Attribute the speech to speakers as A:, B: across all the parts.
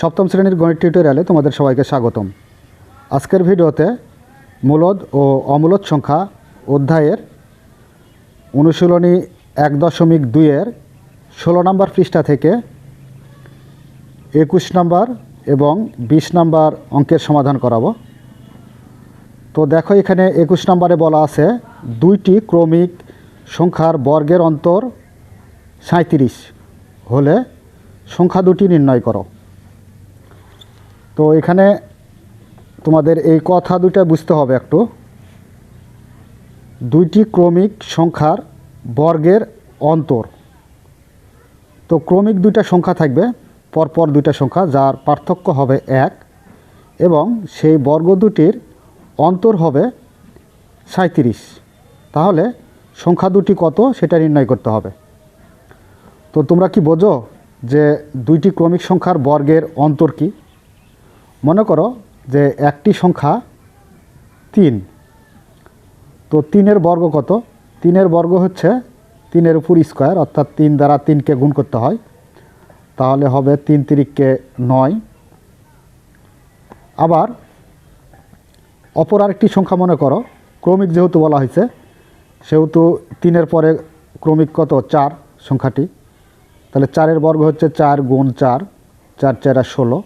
A: সপ্তম শ্রেণির গণিত টিউটোরিয়ালে তোমাদের সবাইকে স্বাগতম। আজকের ভিডিওতে মূলদ ও অমূলদ সংখ্যা অধ্যায়ের অনুশীলনী এক দশমিক দুইয়ের ষোলো নম্বর পৃষ্ঠা থেকে একুশ নম্বর এবং বিশ নম্বর অঙ্কের সমাধান করাবো। তো দেখো এখানে একুশ নম্বরে বলা আছে, দুইটি ক্রমিক সংখ্যার বর্গের অন্তর সাঁত্রিশ হলে সংখ্যা দুটি নির্ণয় করো। তো এখানে তোমাদের এই কথা দুইটা বুঝতে হবে একটু। দুইটি ক্রমিক সংখ্যার বর্গের অন্তর। তো ক্রমিক দুইটা সংখ্যা থাকবে, পরপর দুইটা সংখ্যা, যার পার্থক্য হবে এক, এবং সেই বর্গ দুটির অন্তর হবে সাঁত্রিশ তাহলে সংখ্যা দুটি কত সেটা নির্ণয় করতে হবে। তো তোমরা কি বোঝো যে দুইটি ক্রমিক সংখ্যার বর্গের অন্তর কি? মনে করো যে একটি সংখ্যা তিন। তো তিনের বর্গ কত? তিনের বর্গ হচ্ছে তিনের উপর স্কোয়ার, অর্থাৎ তিন দ্বারা তিনকে গুণ করতে হয়। তাহলে হবে তিন তিরিককে নয়। আবার অপর আরেকটি সংখ্যা মনে করো, ক্রমিক যেহেতু বলা হয়েছে, সেহেতু তিনের পরে ক্রমিক কত? চার সংখ্যাটি। তাহলে চারের বর্গ হচ্ছে চার গুণ চার চার, চারা ষোলো।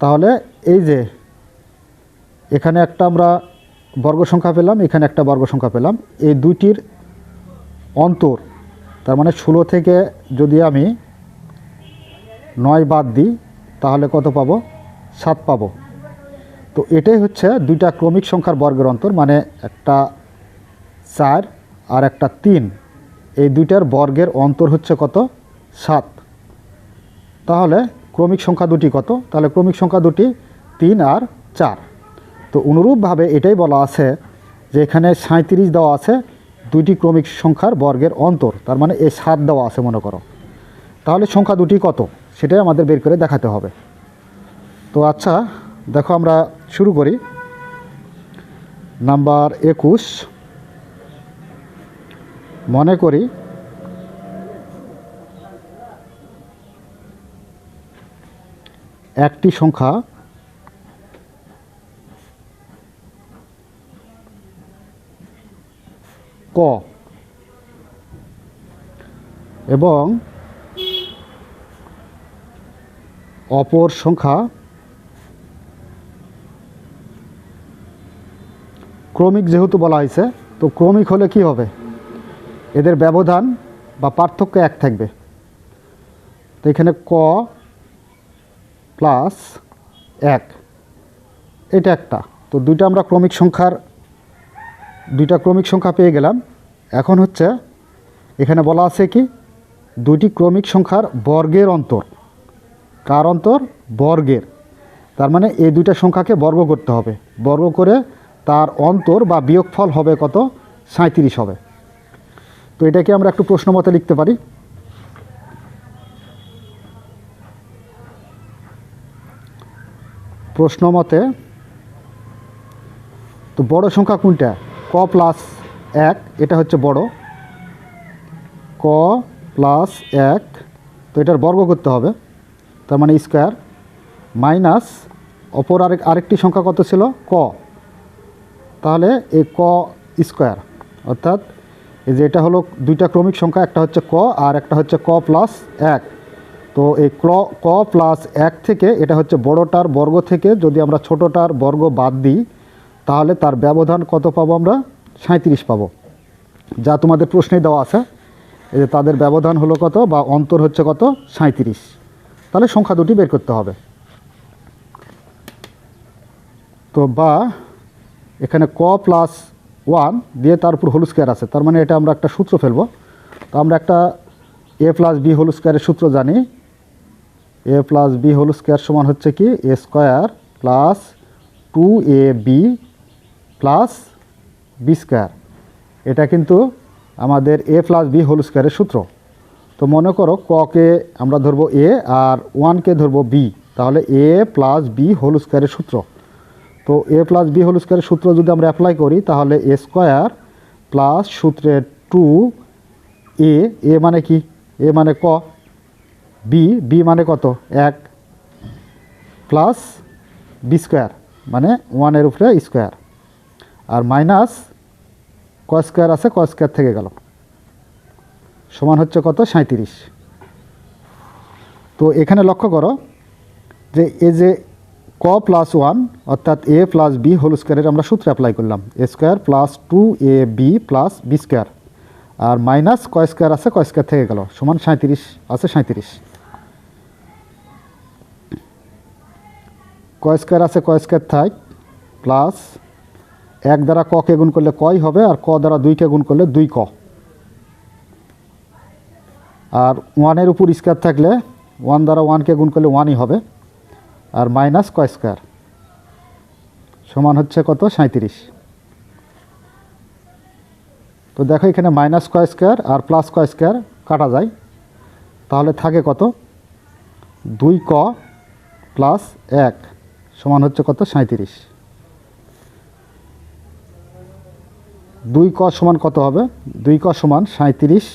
A: তাহলে এই যে এখানে একটা আমরা বর্গ সংখ্যা পেলাম, এখানে একটা বর্গ সংখ্যা পেলাম। এই দুইটির অন্তর, তার মানে ষোলো থেকে যদি আমি নয় বাদ দিই, তাহলে কত পাবো? সাত পাবো। তো এটাই হচ্ছে দুইটা ক্রমিক সংখ্যার বর্গের অন্তর মানে একটা চার আর একটা তিন। এই দুইটার বর্গের অন্তর হচ্ছে কত? সাত। তাহলে ক্রমিক সংখ্যা দুটি কত? তাহলে ক্রমিক সংখ্যা দুটি তিন আর চার। তো অনুরূপভাবে এটাই বলা আছে যে এখানে সাঁত্রিশ দেওয়া আছে, দুইটি ক্রমিক সংখ্যার বর্গের অন্তর, তার মানে এই সাত দেওয়া আছে মনে করো। তাহলে সংখ্যা দুটি কত? সেটাই আমাদের বের করে দেখাতে হবে। তো আচ্ছা দেখো আমরা শুরু করি। নাম্বার একুশ। মনে করি একটি সংখ্যা ক। এবং অপর সংখ্যা ক্রমিক যেহেতু বলা হয়েছে, তো ক্রমিক হলে কি হবে? এদের ব্যবধান বা পার্থক্য এক থাকবে। তো এখানে ক প্লাস এক। এটা একটা। তো দুইটা আমরা ক্রমিক সংখ্যার, দুইটা ক্রমিক সংখ্যা পেয়ে গেলাম। এখন হচ্ছে, এখানে বলা আছে কি? দুইটি ক্রমিক সংখ্যার বর্গের অন্তর। কার অন্তর? বর্গের। তার মানে এই দুইটা সংখ্যাকে বর্গ করতে হবে। বর্গ করে তার অন্তর বা বিয়োগফল হবে কত? সাঁত্রিশ হবে। তো এটাকে আমরা একটু প্রশ্ন মতে লিখতে পারি। প্রশ্ন মতে তো বড় সংখ্যা কোনটা? ক প্লাস এক, এটা হচ্ছে বড়। ক প্লাস এক, তো এটার বর্গ করতে হবে, তার মানে স্কোয়ার। মাইনাস অপর আরেক, আরেকটি সংখ্যা কত ছিল? ক। তাহলে এই ক স্কোয়ার, অর্থাৎ এই যে এটা হলো দুইটা ক্রমিক সংখ্যা, একটা হচ্ছে ক আর একটা হচ্ছে ক প্লাস এক। তো এই ক্ল, ক প্লাস এক থেকে এটা হচ্ছে বড়টার বর্গ থেকে যদি আমরা ছোটোটার বর্গ বাদ দিই, তাহলে তার ব্যবধান কত পাবো আমরা? সাঁত্রিশ পাবো। যা তোমাদের প্রশ্নে দেওয়া আছে, এই যে তাদের ব্যবধান হলো কত বা অন্তর হচ্ছে কত? সাঁত্রিশ তাহলে সংখ্যা দুটি বের করতে হবে। তো বা এখানে ক প্লাস ওয়ান দিয়ে তার উপর হোল স্কোয়ার আছে, তার মানে এটা আমরা একটা সূত্র ফেলব। তো আমরা একটা এ প্লাস বি হোল স্কোয়ারের সূত্র জানি A plus B whole square সমান হচ্ছে কি? A square plus two A B plus B square. এটা কিন্তু আমাদের এ প্লাস বি হোল স্কোয়ারের সূত্র। তো মনে করো ককে আমরা ধরবো এ আর ওয়ানকে ধরবো বি। তাহলে এ প্লাস বি হোল স্কোয়ারের সূত্র। তো এ প্লাস বি হোল স্কোয়ারের সূত্র যদি আমরা অ্যাপ্লাই করি, তাহলে এ স্কোয়ার প্লাস সূত্রে টু এ এ মানে কি? এ মানে ক। বি বি মানে কত? এক প্লাস বি স্কোয়ার মানে ওয়ানের উপরে স্কোয়ার আর মাইনাস ক স্কোয়ার আছে, ক স্কোয়ার থেকে গেল। সমান হচ্ছে কত? সাঁত্রিশ তো এখানে লক্ষ্য করো যে এ যে ক প্লাস ওয়ান অর্থাৎ এ প্লাস বি হোল স্কোয়ারের আমরা সূত্র অ্যাপ্লাই করলাম। A square plus two A B plus B square R minus ক স্কোয়ার আছে, ক স্কোয়ার থেকে গেল। সমান সাঁত্রিশ আছে সাঁত্রিশ ক স্কোয়ার আছে ক স্কোয়ার থাক প্লাস এক দ্বারা ককে গুণ করলে কই হবে আর ক দ্বারা দুইকে গুণ করলে দুই ক। আর ওয়ানের উপর স্কোয়ার থাকলে ওয়ান দ্বারা ওয়ানকে গুণ করলে ওয়ানই হবে, আর মাইনাস ক স্কোয়ার সমান হচ্ছে কত? সাঁত্রিশ তো দেখো এখানে মাইনাস ক স্কোয়ার আর প্লাস ক স্কোয়ার কাটা যায়। তাহলে থাকে কত? দুই ক প্লাস এক। সমান হচ্ছে কত? সাঁত্রিশ দুই ক সমান কত হবে? দুই ক সমান সাঁত্রিশ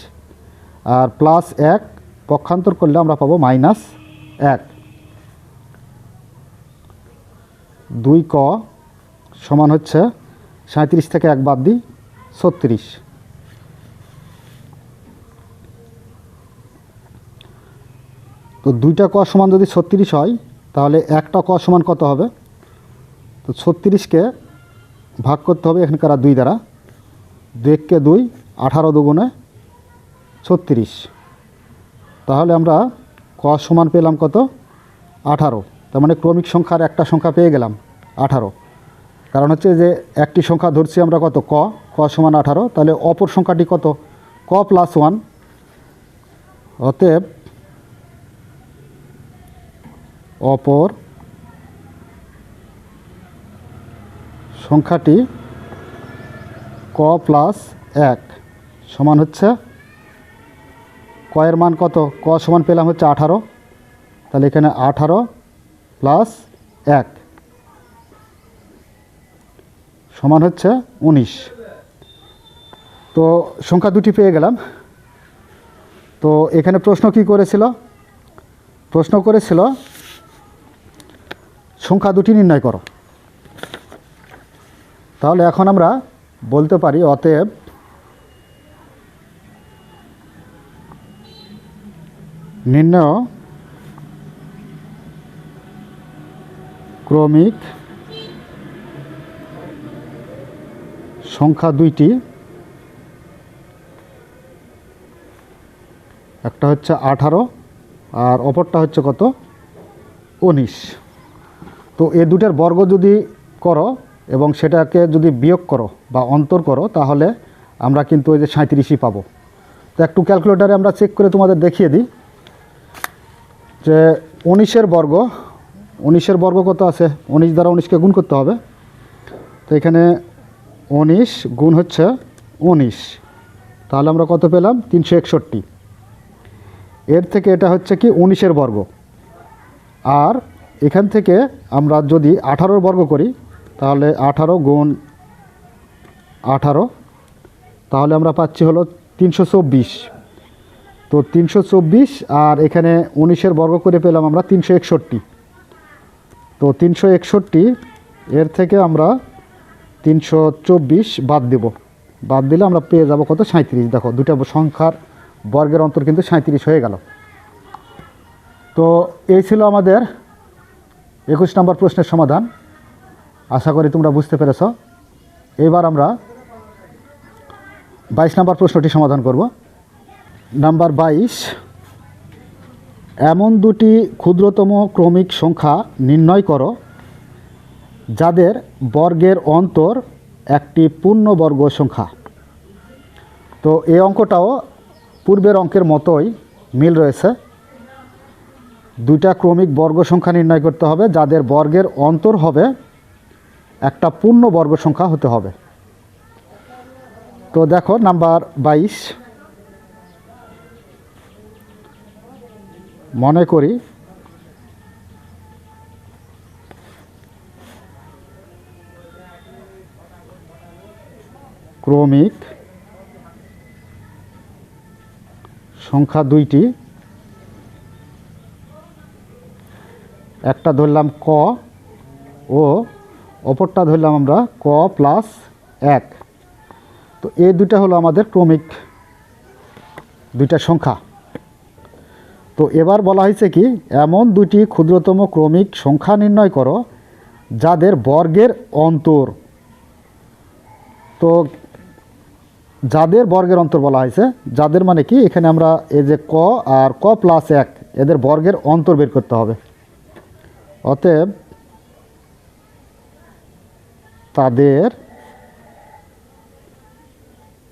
A: আর প্লাস এক, পক্ষান্তর করলে আমরা পাবো মাইনাস এক। দুই ক সমান হচ্ছে সাঁত্রিশ থেকে এক বাদ দিই, ছত্রিশ। তো দুইটা ক সমান যদি ছত্রিশ হয় তাহলে একটা ক সমান কত হবে? তো ছত্রিশকে ভাগ করতে হবে এখানকার দুই দ্বারা। দুইকে দুই, আঠারো দুগুণে ছত্রিশ। তাহলে আমরা ক সমান পেলাম কত? আঠারো। তার মানে ক্রমিক সংখ্যার একটা সংখ্যা পেয়ে গেলাম, আঠারো। কারণ হচ্ছে যে একটি সংখ্যা ধরছি আমরা কত? ক ক সমান আঠারো। তাহলে অপর সংখ্যাটি কত? ক প্লাস ওয়ান অতএব অপর সংখ্যাটি ক প্লাস এক সমান হচ্ছে কয়ের মান কত? ক সমান পেলাম হচ্ছে আঠারো। তাহলে এখানে আঠারো প্লাস এক সমান হচ্ছে উনিশ। তো সংখ্যা দুটি পেয়ে গেলাম। তো এখানে প্রশ্ন কি করেছিল? প্রশ্ন করেছিল সংখ্যা দুটি নির্ণয় করো। তাহলে এখন আমরা বলতে পারি অতএব নির্ণয় ক্রমিক সংখ্যা দুইটি। একটা হচ্ছে আঠারো আর অপরটা হচ্ছে কত? উনিশ। তো এ দুটার বর্গ যদি করো এবং সেটাকে যদি বিয়োগ করো বা অন্তর করো, তাহলে আমরা কিন্তু ওই যে সাঁত্রিশই পাবো। তো একটু ক্যালকুলেটারে আমরা চেক করে তোমাদের দেখিয়ে দিই যে উনিশের বর্গ উনিশের বর্গ কত আছে? উনিশ দ্বারা উনিশকে গুণ করতে হবে। তো এখানে উনিশ গুণ হচ্ছে উনিশ। তাহলে আমরা কত পেলাম? তিনশো একষট্টি। এর থেকে এটা হচ্ছে কি? উনিশের বর্গ। আর এখান থেকে আমরা যদি আঠারোর বর্গ করি, তাহলে আঠারো গুণ আঠারো, তাহলে আমরা পাচ্ছি হলো তিনশো চব্বিশ। তো তিনশো চব্বিশ আর এখানে উনিশের বর্গ করে পেলাম আমরা তিনশো একষট্টি। তো তিনশো একষট্টি, এর থেকে আমরা তিনশো চব্বিশ বাদ দেব। বাদ দিলে আমরা পেয়ে যাব কত? সাঁত্রিশ দেখো দুটা সংখ্যার বর্গের অন্তর কিন্তু সাঁত্রিশ হয়ে গেল। তো এই ছিল আমাদের একুশ নম্বর প্রশ্নের সমাধান। আশা করি তোমরা বুঝতে পেরেছ। এবার আমরা বাইশ নম্বর প্রশ্নটি সমাধান করব। নাম্বার বাইশ, এমন দুটি ক্ষুদ্রতম ক্রমিক সংখ্যা নির্ণয় করো যাদের বর্গের অন্তর একটি পূর্ণবর্গ সংখ্যা। তো এই অঙ্কটাও পূর্বের অঙ্কের মতোই মিল রয়েছে। দুইটা ক্রমিক বর্গ সংখ্যা নির্ণয় করতে হবে, যাদের বর্গের অন্তর হবে একটা পূর্ণ বর্গ সংখ্যা হতে হবে। তো দেখো, নাম্বার বাইশ। মনে করি ক্রমিক সংখ্যা দুইটি একটা ধরলাম ক, ও, অপরটা ধরলাম আমরা ক প্লাস এক। তো এই দুইটা হলো আমাদের ক্রমিক দুইটা সংখ্যা। তো এবার বলা হয়েছে কি, এমন দুটি ক্ষুদ্রতম ক্রমিক সংখ্যা নির্ণয় করো যাদের বর্গের অন্তর। তো যাদের বর্গের অন্তর বলা হয়েছে, যাদের মানে কি, এখানে আমরা এই যে ক আর ক প্লাস এক, এদের বর্গের অন্তর বের করতে হবে। অতএব তাদের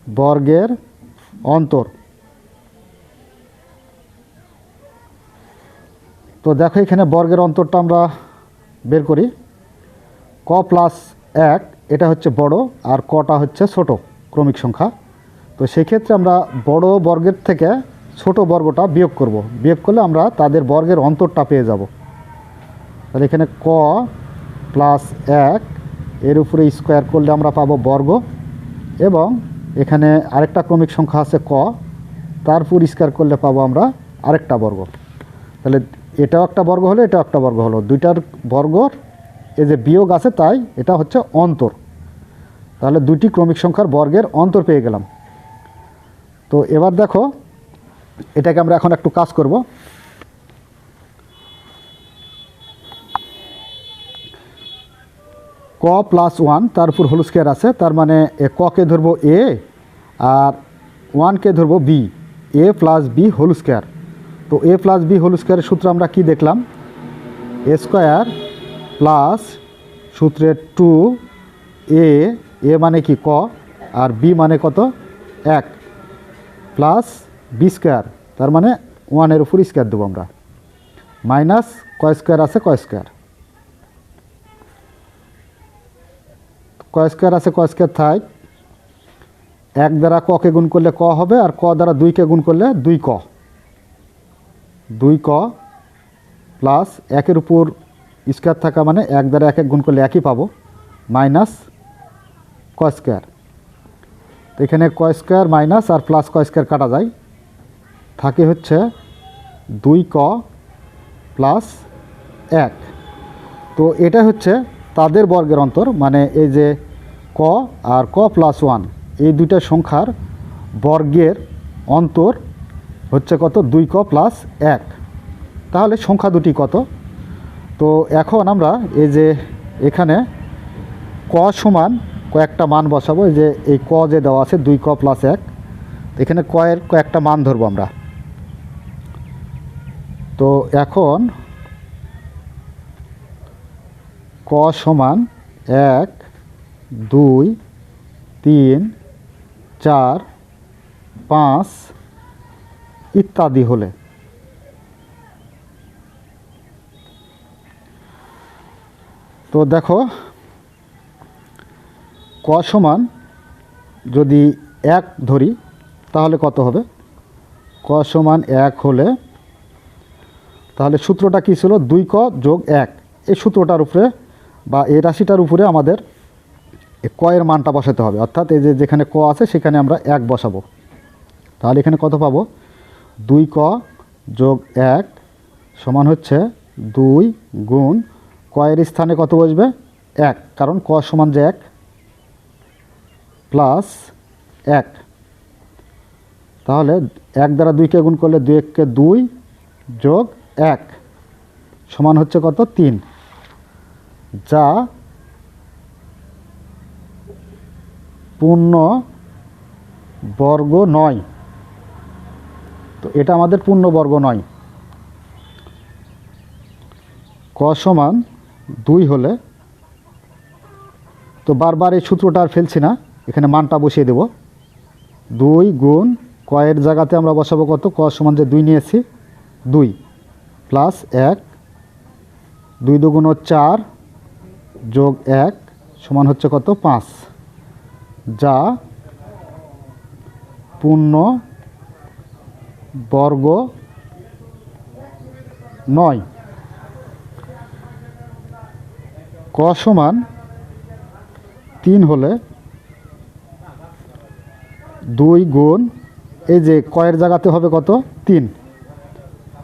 A: বর্গের অন্তর। তো দেখো এখানে বর্গের অন্তরটা আমরা বের করি। ক প্লাস এক, এটা হচ্ছে বড় আর কটা হচ্ছে ছোট ক্রমিক সংখ্যা। তো সেক্ষেত্রে আমরা বড় বর্গের থেকে ছোট বর্গটা বিয়োগ করব। বিয়োগ করলে আমরা তাদের বর্গের অন্তরটা পেয়ে যাব। তাহলে এখানে ক প্লাস এক, এর উপরে স্কোয়ার করলে আমরা পাবো বর্গ। এবং এখানে আরেকটা ক্রমিক সংখ্যা আছে ক, তার উপর স্কোয়ার করলে পাবো আমরা আরেকটা বর্গ। তাহলে এটাও একটা বর্গ হলো, এটাও একটা বর্গ হলো। দুইটার বর্গর এই যে বিয়োগ আছে তাই, এটা হচ্ছে অন্তর। তাহলে দুটি ক্রমিক সংখ্যার বর্গের অন্তর পেয়ে গেলাম। তো এবার দেখো, এটাকে আমরা এখন একটু কাজ করব। ক প্লাস ওয়ান, তার উপর হোল স্কোয়ার আছে, তার মানে ককে ধরবো এ, আর ওয়ানকে ধরবো B, A plus B whole square. তো এ প্লাস বি হোল স্কোয়ারের সূত্র আমরা কি দেখলাম? এ স্কোয়ার প্লাস সূত্রের টু, এ এ মানে কি ক, আর বি মানে কত? এক, প্লাস বি স্কোয়ার, তার মানে ওয়ানের উপর স্কোয়ার দেবো আমরা। মাইনাস ক স্কোয়ার আছে, ক স্কোয়ার। স্কোয়ার আছে স্কোয়ার থাক এক দ্বারা ককে গুণ করলে ক হবে আর ক দ্বারা দুইকে গুণ করলে দুই ক। দুই ক প্লাস একের উপর স্কোয়ার থাকা মানে এক দ্বারা এক এক গুণ করলে একই পাবো মাইনাস ক স্কোয়ার তো এখানে ক স্কোয়ার মাইনাস আর প্লাস ক স্কোয়ার কাটা যায়। থাকে হচ্ছে দুই ক প্লাস এক। তো এটা হচ্ছে তাদের বর্গের অন্তর মানে এই যে ক আর ক প্লাস ওয়ান এই দুইটা সংখ্যার বর্গের অন্তর হচ্ছে কত? দুই ক প্লাস এক। তাহলে সংখ্যা দুটি কত? তো এখন আমরা এই যে এখানে ক সমান কয়েকটা মান বসাবো, এই যে এই ক যে দেওয়া আছে, দুই ক প্লাস এক, এখানে কয়ের কয়েকটা মান ধরবো আমরা। তো এখন ক সমান এক, দুই, তিন, চার, পাঁচ ইত্যাদি হলে। তো দেখো, ক সমান যদি এক ধরি, তাহলে কত হবে? ক সমান এক হলে, তাহলে সূত্রটা কী ছিল? দুই ক যোগ এক। এই সূত্রটার উপরে বা এই রাশিটার উপরে আমাদের কয়ের মানটা বসাতে হবে। অর্থাৎ এই যে যেখানে ক আছে সেখানে আমরা এক বসাবো। তাহলে এখানে কত পাবো? দুই ক যোগ এক সমান হচ্ছে দুই গুণ কয়ের স্থানে কত বসবে? এক। কারণ ক সমান যে এক প্লাস এক। তাহলে এক দ্বারা দুইকে গুণ করলে দুই এককে দুই যোগ এক সমান হচ্ছে কত? তিন। যা পূর্ণ বর্গ নয়। তো এটা আমাদের পূর্ণ বর্গ নয়। ক সমান দুই হলে, তো বারবার এই সূত্রটা আর ফেলছি না, এখানে মানটা বসিয়ে দেব। দুই গুণ কয়ের জায়গাতে আমরা বসাবো কত? ক সমান যে দুই নিয়েছি, দুই। প্লাস এক, দুই দুগুণ চার যোগ এক সমান হচ্ছে কত? পাঁচ। যা পূর্ণ বর্গ নয়। ক সমান তিন হলে দুই গুণ, এই যে কয়ের জায়গাতে হবে কত? তিন।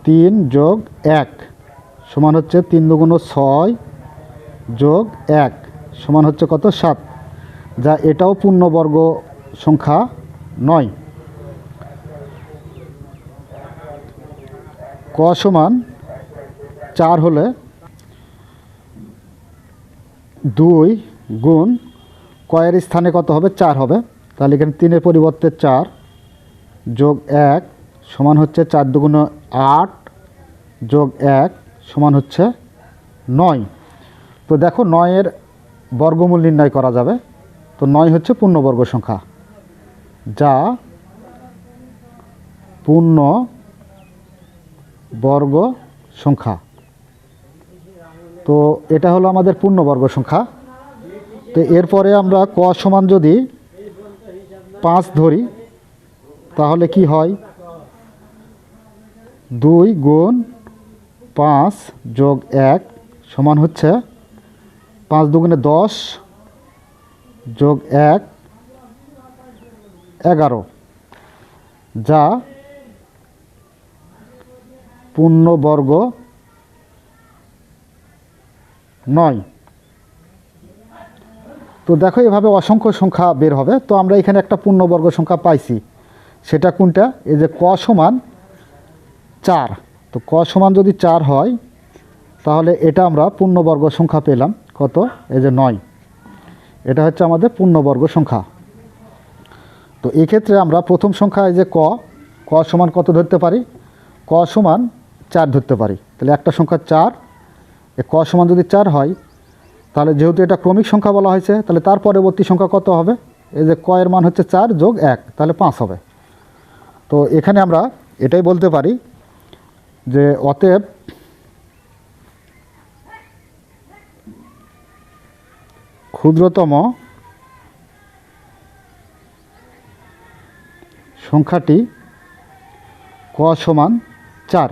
A: তিন যোগ এক সমান হচ্ছে তিন দুগুণ ছয় যোগ এক সমান হচ্ছে কত? সাত। যা এটাও পূর্ণবর্গ সংখ্যা নয়। ক সমান চার হলে দুই গুণ কয়ের স্থানে কত হবে? চার হবে। তাহলে এখানে তিনের পরিবর্তে চার যোগ এক সমান হচ্ছে চার দুগুণ আট যোগ এক সমান হচ্ছে নয়। তো দেখো নয়ের বর্গমূল নির্ণয় করা যাবে। তো নয় হচ্ছে পূর্ণবর্গ সংখ্যা। যা পূর্ণ বর্গ সংখ্যা। তো এটা হলো আমাদের পূর্ণবর্গ সংখ্যা। তো এরপরে আমরা ক সমান যদি পাঁচ ধরি, তাহলে কি হয়? দুই গুণ পাঁচ যোগ এক সমান হচ্ছে পাঁচ দুগুণে দশ যোগ এক, এগারো, যা পূর্ণবর্গ নয়। তো দেখো এভাবে অসংখ্য সংখ্যা বের হবে। তো আমরা এখানে একটা পূর্ণবর্গ সংখ্যা পাইছি। সেটা কোনটা? এই যে ক সমান চার। তো ক সমান যদি চার হয়, তাহলে এটা আমরা পূর্ণবর্গ সংখ্যা পেলাম। কত? এই যে নয়। এটা হচ্ছে আমাদের পূর্ণবর্গ সংখ্যা। তো এই ক্ষেত্রে আমরা প্রথম সংখ্যা এই যে ক ক সমান কত ধরতে পারি? ক সমান চার ধরতে পারি। তাহলে একটা সংখ্যা চার, এ ক সমান যদি চার হয়, তাহলে যেহেতু এটা ক্রমিক সংখ্যা বলা হয়েছে, তাহলে তার পরবর্তী সংখ্যা কত হবে? এই যে ক এর মান হচ্ছে চার যোগ এক, তাহলে পাঁচ হবে। তো এখানে আমরা এটাই বলতে পারি যে অতএব ক্ষুদ্রতম সংখ্যাটি ক সমান চার।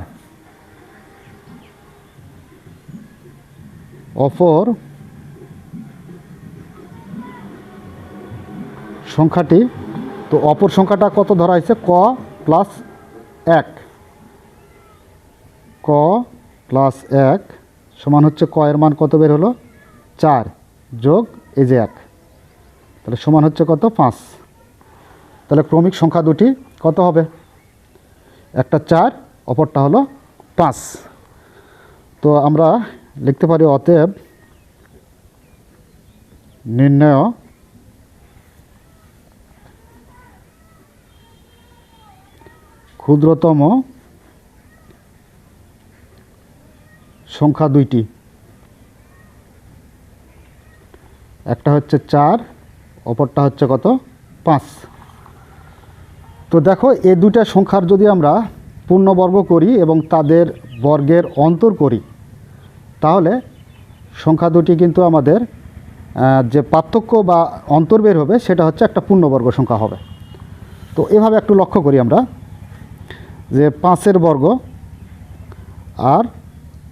A: অপর সংখ্যাটি, তো অপর সংখ্যাটা কত ধরা হয়েছে? ক প্লাস এক। ক প্লাস এক সমান হচ্ছে ক এর মান কত বের হলো? চার যোগ এই যে এক। তাহলে সমান হচ্ছে কত? পাঁচ। তাহলে ক্রমিক সংখ্যা দুটি কত হবে? একটা চার, অপরটা হলো পাঁচ। তো আমরা লিখতে পারি অতএব নির্ণয় ক্ষুদ্রতম সংখ্যা দুইটি। একটা হচ্ছে চার, অপরটা হচ্ছে কত? পাঁচ। তো দেখো এই দুইটা সংখ্যার যদি আমরা পূর্ণবর্গ করি এবং তাদের বর্গের অন্তর করি, তাহলে সংখ্যা দুটি কিন্তু আমাদের যে পার্থক্য বা অন্তর বের হবে, সেটা হচ্ছে একটা পূর্ণবর্গ সংখ্যা হবে। তো এভাবে একটু লক্ষ্য করি আমরা যে পাঁচের বর্গ আর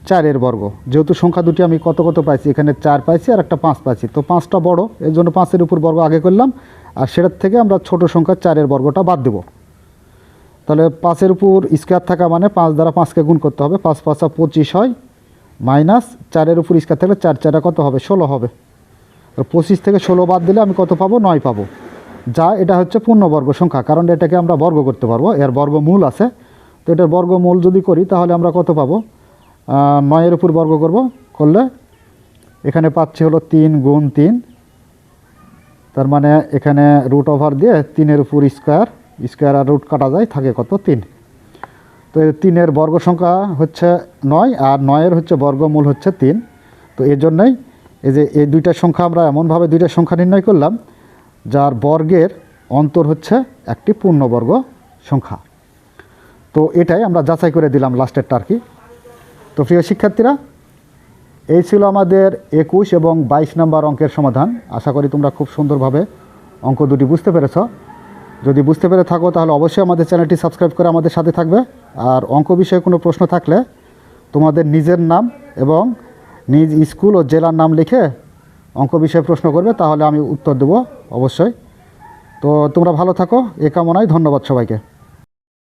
A: চারের বর্গ। যেহেতু সংখ্যা দুটি আমি কত কত পাইছি? এখানে চার পাইছি আর একটা পাঁচ পাইছি। তো পাঁচটা বড়, এর জন্য পাঁচের উপর বর্গ আগে করলাম, আর সেটার থেকে আমরা ছোট সংখ্যা চারের বর্গটা বাদ দেব। তাহলে পাঁচের উপর স্কোয়ার থাকা মানে পাঁচ দ্বারা পাঁচকে গুণ করতে হবে, পাঁচ পাঁচা পঁচিশ হয়, মাইনাস চারের উপর স্কোয়ার থাকলে চার চারা কত হবে? ষোলো হবে। আর পঁচিশ থেকে ষোলো বাদ দিলে আমি কত পাবো? নয় পাবো। যা, এটা হচ্ছে পূর্ণবর্গ সংখ্যা, কারণ এটাকে আমরা বর্গ করতে পারব। এর বর্গমূল আছে। তো এটার বর্গমূল যদি করি, তাহলে আমরা কত পাবো? নয়ের উপর বর্গ করব, করলে এখানে পাচ্ছি হলো তিন গুণ তিন। তার মানে এখানে রুট ওভার দিয়ে তিনের উপর স্কোয়ার স্কোয়ার আর রুট কাটা যায়, থাকে কত? তিন। তো তিনের বর্গ সংখ্যা হচ্ছে নয়, আর নয়ের হচ্ছে বর্গমূল হচ্ছে তিন। তো এর জন্যই এই যে এই দুইটা সংখ্যা আমরা এমনভাবে দুইটা সংখ্যা নির্ণয় করলাম, যার বর্গের অন্তর হচ্ছে একটি পূর্ণবর্গ সংখ্যা। তো এটাই আমরা যাচাই করে দিলাম লাস্টের আর কি। তো প্রিয় শিক্ষার্থীরা, এই ছিল আমাদের একুশ এবং বাইশ নম্বর অঙ্কের সমাধান। আশা করি তোমরা খুব সুন্দরভাবে অঙ্ক দুটি বুঝতে পেরেছ। যদি বুঝতে পেরে থাকো, তাহলে অবশ্যই আমাদের চ্যানেলটি সাবস্ক্রাইব করে আমাদের সাথে থাকবে। আর অঙ্ক বিষয়ে কোনো প্রশ্ন থাকলে তোমাদের নিজের নাম এবং নিজ স্কুল ও জেলার নাম লিখে অঙ্ক বিষয়ে প্রশ্ন করবে, তাহলে আমি উত্তর দেবো অবশ্যই। তো তোমরা ভালো থাকো, এ কামনায় ধন্যবাদ সবাইকে।